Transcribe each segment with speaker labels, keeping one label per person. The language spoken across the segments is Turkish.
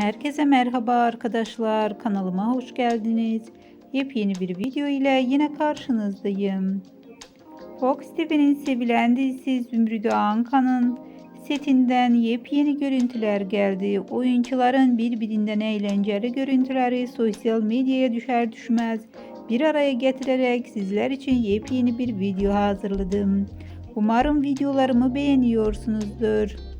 Speaker 1: Herkese merhaba arkadaşlar. Kanalıma hoş geldiniz. Yepyeni bir video ile yine karşınızdayım. Fox TV'nin sevilen dizisi Zümrüdü Ankan'ın setinden yepyeni görüntüler geldi. Oyuncuların birbirinden eğlenceli görüntüleri sosyal medyaya düşer düşmez bir araya getirerek sizler için yepyeni bir video hazırladım. Umarım videolarımı beğeniyorsunuzdur.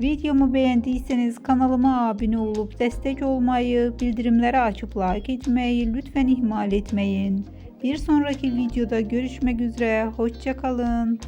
Speaker 1: Videomu beğendiyseniz kanalıma abone olup destek olmayı, bildirimleri açıp like etmeyi lütfen ihmal etmeyin. Bir sonraki videoda görüşmek üzere, hoşçakalın.